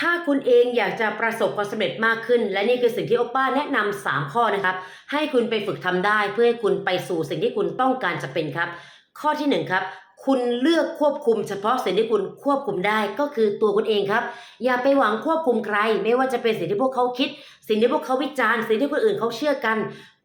ถ้าคุณเองอยากจะประสบความสำเร็จมากขึ้น และนี่คือสิ่งที่โอป้าแนะนำ3ข้อนะครับ ให้คุณไปฝึกทำได้เพื่อให้คุณไปสู่สิ่งที่คุณต้องการจะเป็นครับ ข้อที่หนึ่งครับ คุณเลือกควบคุมเฉพาะสิ่งที่คุณควบคุมได้ก็คือตัวคุณเองครับ อย่าไปหวังควบคุมใคร ไม่ว่าจะเป็นสิ่งที่พวกเขาคิด สิ่งที่พวกเขาวิจารณ์สิ่งที่คนอื่นเขาเชื่อกัน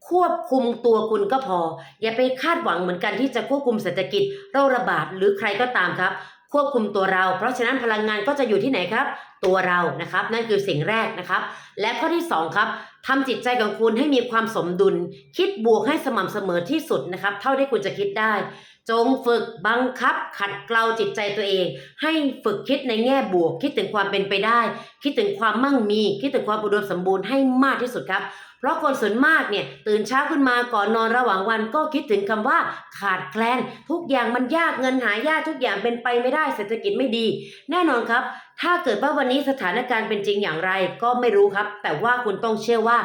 ควบคุมตัวคุณก็พอ อย่าไปคาดหวังเหมือนกันที่จะควบคุมเศรษฐกิจโรคระบาดหรือใครก็ตามครับ ควบคุมตัวเรา เพราะฉะนั้นพลังงานก็จะอยู่ที่ไหนครับ ตัวเรานะครับ นั่นคือสิ่งแรกนะครับ และข้อที่สองครับทำจิตใจของคุณให้มีความสมดุล คิดบวกให้สม่ำเสมอที่สุดนะครับ เท่าที่คุณจะคิดได้ จงฝึกบังคับ ขัดเกลาจิตใจตัวเอง ให้ฝึกคิดในแง่บวก คิดถึงความเป็นไปได้ คิดถึงความมั่งมี คิดถึงความอุดมสมบูรณ์ให้มากที่สุดครับ ราะคนส่วนมากเนี่ยตื่นเช้าขึ้นมาก่อนนอนระหว่างวันก็คิดถึงคำว่าขาดแคลน ทุกอย่างมันยากเงินหายากทุกอย่างเป็นไปไม่ได้เศรษฐกิจไม่ดี แน่นอนครับถ้าเกิดว่าวันนี้สถานการณ์เป็นจริงอย่างไรก็ไม่รู้ครับ แต่ว่าคุณต้องเชื่อว่า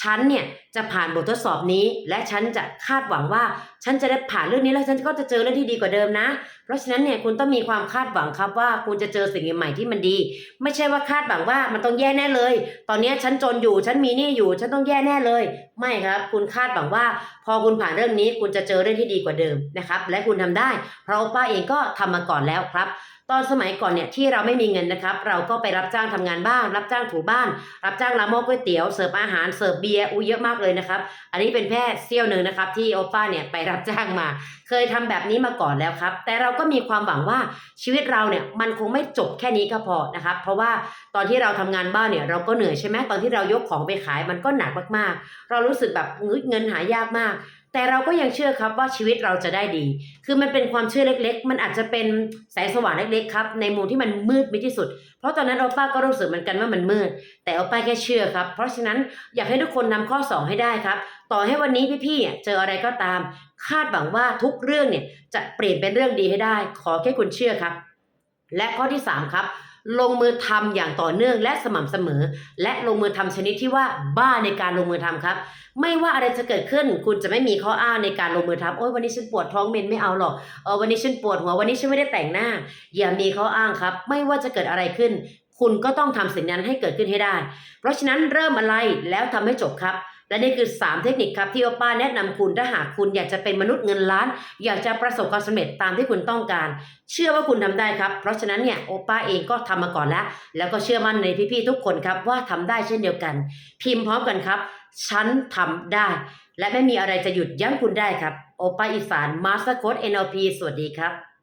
ฉันเนี่ยจะผ่านบททดสอบนี้ และฉันจะคาดหวังว่า ฉันจะได้ผ่านเรื่องนี้แล้วฉันก็จะเจอเรื่องที่ดีกว่าเดิมนะ เพราะฉะนั้นเนี่ยคุณต้องมีความคาดหวังครับว่าคุณจะเจอสิ่งใหม่ที่มันดี ไม่ใช่ว่าคาดหวังว่ามันต้องแย่แน่เลย ตอนนี้ฉันจนอยู่ฉันมีหนี้อยู่ ฉันต้องแย่แน่เลย ไม่ครับ คุณคาดหวังว่า พอคุณผ่านเรื่องนี้ คุณจะเจอเรื่องที่ดีกว่าเดิมนะครับ และคุณทำได้ เพราะป้าเองก็ทำมาก่อนแล้วครับ ตอนสมัยก่อนเนี่ยที่เราไม่มีเงินนะครับ เราก็ไปรับจ้างทำงานบ้าน รับจ้างถูบ้าน รับจ้างรับหม้อก๋วยเตี๋ยวเสิร์ฟอาหารเสิร์ฟเบียร์อู้เยอะมากเลยนะครับ อันนี้เป็นแค่เสี้ยวหนึ่งนะครับ ที่โอป้าเนี่ยไปรับจ้างมา เคยทำแบบนี้มาก่อนแล้วครับ แต่เราก็มีความหวังว่าชีวิตเราเนี่ยมันคงไม่จบแค่นี้ก็พอนะครับ เพราะว่าตอนที่เราทำงานบ้านเนี่ยเราก็เหนื่อยใช่ไหมตอนที่เรายกของไปขายมันก็หนักมากๆ เรารู้สึกแบบเงินหายากมาก แต่เราก็ยังเชื่อครับว่าชีวิตเราจะได้ดี คือมันเป็นความเชื่อเล็ก ๆ มันอาจจะเป็นแสงสว่างเล็กๆครับในมุมที่มันมืดมิดที่สุด เพราะตอนนั้นโอป้าก็รู้สึกเหมือนกันว่ามันมืด แต่โอป้าแค่เชื่อครับ เพราะฉะนั้นอยากให้ทุกคนนำข้อ 2 ให้ได้ครับ ต่อให้วันนี้พี่ๆเจออะไรก็ตาม คาดหวังว่าทุกเรื่องเนี่ยจะเปลี่ยนเป็นเรื่องดีให้ได้ ขอแค่คุณเชื่อครับ และข้อที่ 3 ครับ ลงมือทำอย่างต่อเนื่องและสม่ำเสมอ และลงมือทำชนิดที่ว่าบ้าในการลงมือทำครับ ไม่ว่าอะไรจะเกิดขึ้น คุณจะไม่มีข้ออ้างในการลงมือทำโอ้ยวันนี้ฉันปวดท้องเมนไม่เอาหรอกเออวันนี้ฉันปวดหัววันนี้ฉันไม่ได้แต่งหน้า อย่ามีข้ออ้างครับ ไม่ว่าจะเกิดอะไรขึ้น คุณก็ต้องทำสิ่งนั้นให้เกิดขึ้นให้ได้ เพราะฉะนั้นเริ่มอะไรแล้วทำให้จบครับ และนี่คือ 3 เทคนิคครับที่โอป้าแนะนำคุณถ้าหากคุณอยากจะเป็นมนุษย์เงินล้าน อยากจะประสบความสำเร็จตามที่คุณต้องการ เชื่อว่าคุณทำได้ครับ เพราะฉะนั้นเนี่ยโอป้าเองก็ทำมาก่อนแล้ว แล้วก็เชื่อมั่นในพี่ๆทุกคนครับว่าทำได้เช่นเดียวกัน พิมพ์พร้อมกันครับฉันทำได้ และไม่มีอะไรจะหยุดยั้งคุณได้ครับโอป้าอีสานมาสเตอร์โค้ด NLP สวัสดีครับ